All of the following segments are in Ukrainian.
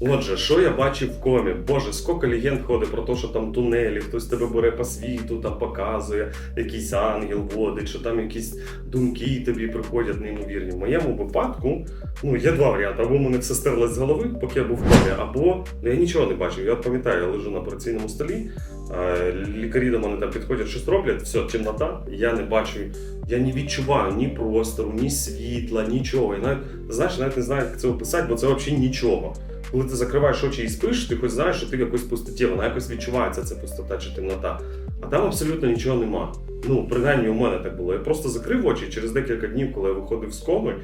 Отже, що я бачив в комі? Боже, скільки легенд ходить про те, що там тунелі, хтось тебе бере по світу, там показує, якийсь ангел водить, що там якісь думки тобі приходять неймовірні. В моєму випадку ну, є два варіанти. Або мене все стерлось з голови, поки я був в комі, або ну, я нічого не бачив. Я пам'ятаю, я лежу на операційному столі, е, лікарі до мене там підходять, щось роблять, все, темнота, я не бачу, я не відчуваю ні простору, ні світла, нічого. І навіть, знаєш, навіть не знаю, як це описати, бо це взагалі нічого. Коли ти закриваєш очі і спиш, ти хоч знаєш, що ти в якоїсь пустоті, вона якось відчувається, ця пустота чи темнота. А там абсолютно нічого нема. Ну, принаймні у мене так було. Я просто закрив очі через декілька днів, коли я виходив з коми,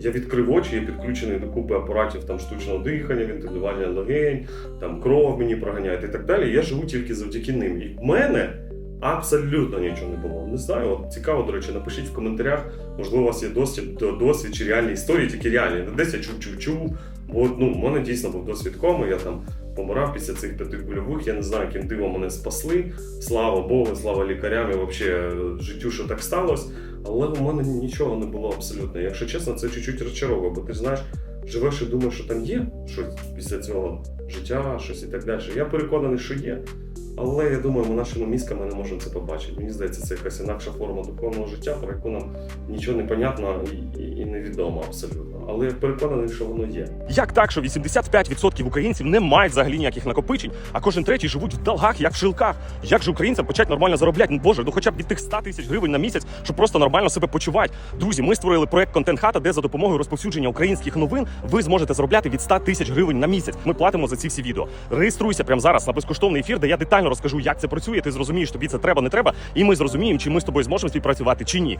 я відкрив очі, я підключений до купи апаратів там штучного дихання, вентилювання легень, там кров мені проганяють і так далі. Я живу тільки завдяки ним. І в мене абсолютно нічого не було. Не знаю, от цікаво, до речі, напишіть в коментарях, можливо, у вас є досвід, до- досвід чи реальні історії, тільки реальні. Десь я чув-чув-чув. От, ну, в мене дійсно був досвід коми, я там помирав після цих п'яти кульових, я не знаю, яким дивом мене спасли. Слава Богу, слава лікарям і взагалі життю, що так сталося. Але у мене нічого не було абсолютно. Якщо чесно, це чуть-чуть розчаровує, бо ти знаєш, живеш і думаєш, що там є щось після цього життя, щось і так далі. Я переконаний, що є. Але я думаю, ми нашими мізками не можемо це побачити. Мені здається, це якась інакша форма духовного життя, про яку нам нічого не понятно і, і, невідомо абсолютно. Але я переконаний, що воно є. Як так, що 85% українців не мають взагалі ніяких накопичень, а кожен третій живуть в долгах, як в шилках? Як же українцям почати нормально заробляти? Ну боже, ну хоча б від тих 100 тисяч гривень на місяць, щоб просто нормально себе почувати. Друзі, ми створили проект Контент Хата, де за допомогою розповсюдження українських новин ви зможете заробляти від 100 тисяч гривень на місяць. Ми платимо за ці всі відео. Реєструйся прямо зараз на безкоштовний ефір, де я детально розкажу, як це працює. Ти зрозумієш, тобі це треба, не треба, і ми зрозуміємо, чи ми з тобою зможемо співпрацювати чи ні.